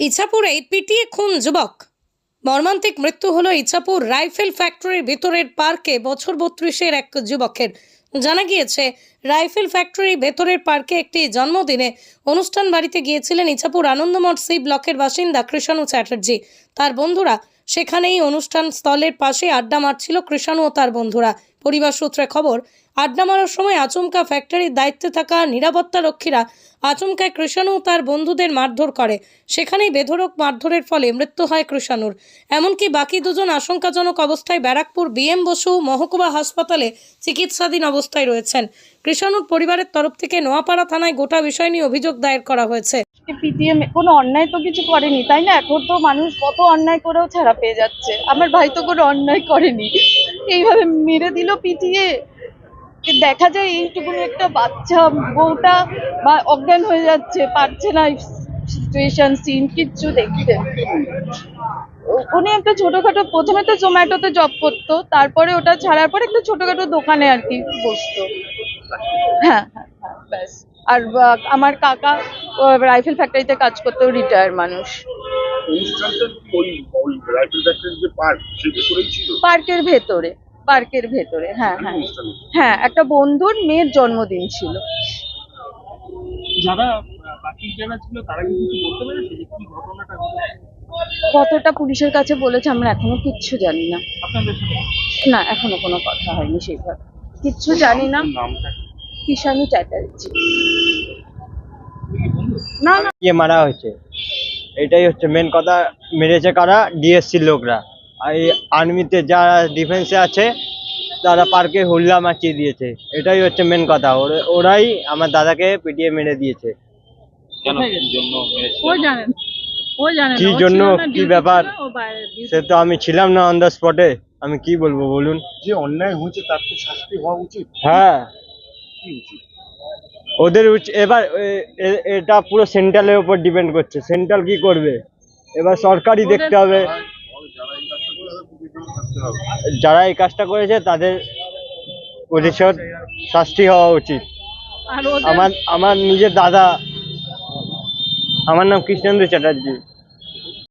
ইছাপুরে পিটিয়ে খুন যুবক। মর্মান্তিক মৃত্যু হলো ইছাপুর রাইফেল ফ্যাক্টরির ভেতরের পার্কে বছর বত্রিশের এক যুবকের। জানা গিয়েছে, রাইফেল ফ্যাক্টরি ভেতরের পার্কে একটি জন্মদিনে অনুষ্ঠান বাড়িতে গিয়েছিলেন ইছাপুর আনন্দমঠ সি ব্লকের বাসিন্দা কৃষাণু চ্যাটার্জি। তার বন্ধুরা সেখানেই অনুষ্ঠান স্থলের পাশে আড্ডা মারছিল কৃষাণু ও তার বন্ধুরা। পরিবার সূত্রে খবর, আড্ডা মারার সময় আচমকা ফ্যাক্টরির দায়িত্বে থাকা নিরাপত্তা রক্ষীরা আচমকায় কৃষাণু ও তার বন্ধুদের মারধর করে। সেখানেই বেধরক মারধরের ফলে মৃত্যু হয় কৃষাণুর। এমনকি বাকি দুজন আশঙ্কাজনক অবস্থায় ব্যারাকপুর বিএম বসু মহকুমা হাসপাতালে চিকিৎসাধীন অবস্থায় রয়েছেন। কৃষাণুর পরিবারের তরফ থেকে নোয়াপাড়া থানায় গোটা বিষয় নিয়ে অভিযোগ দায়ের করা হয়েছে। পিটিএম কোনো অন্যায় তো কিছু করেনি, তাই না? এখন তো মানুষ কত অন্যায় করেও ছাড়া পেয়ে যাচ্ছে। আমার ভাই তো কোনো অন্যায় করেনি। এইভাবে মেরে দিল পিটিয়ে দেখা যায় এইটুকুনি একটা বাচ্চা, বউটা বা অজ্ঞান হয়ে যাচ্ছে, পারছে না সিচুয়েশন সিন কিচ্ছু দেখতে। উনি একটা ছোটখাটো, প্রথমে তো জোম্যাটোতে জব করতো, তারপরে ওটা ছাড়ার পরে একটা ছোটখাটো দোকানে আর কি বসতো। হ্যাঁ হ্যাঁ হ্যাঁ ব্যাস। আর আমার কাকা রাইফেল ফ্যাক্টরিতে কাজ করতো রিটায়ার মানুষ। পার্কের ভেতরে পার্কের ভেতরে হ্যাঁ হ্যাঁ। হ্যাঁ একটা বন্ধুর মেয়ের জন্মদিন ছিল। যারা বাকি যারা ছিল তারা কিছু বলতে পেরেছে যে কি ঘটনাটা কতটা পুলিশের কাছে বলেছে আমরা এখনও কিচ্ছু জানি না। না এখনও কোনো কথা হয়নি সেইভাবে। কিচ্ছু জানি না। নামটা চ্যাটার্জি। না না। ইয়ে মারা হয়েছে। এটাই হচ্ছে মেন কথা। মেরেছে কারা? ডিএসসির লোকরা। আর এই আর্মিতে যারা ডিফেন্সে আছে তারা পার্কে হুল্লা মাচিয়ে দিয়েছে। এটাই হচ্ছে মেন কথা। ওরাই আমার দাদাকে পিটিয়ে মেরে দিয়েছে। কি জন্য কি ব্যাপার? সে তো আমি ছিলাম না অন দ্য স্পটে আমি কি বলব বলুন? যে অন্যায় হয়েছে তার তো শাস্তি হওয়া উচিত। হ্যাঁ। কি উচিত? ওদের এবার এটা পুরো সেন্ট্রালের উপর ডিপেন্ড করছে। সেন্ট্রাল কি করবে? এবার সরকারই দেখতে হবে। যারা এই কাজটা করেছে তাদের প্রতিশোধ শাস্তি হওয়া উচিত। আমার আমার নিজের দাদা আমার নাম কৃষ্ণেন্দ্র চ্যাটার্জি।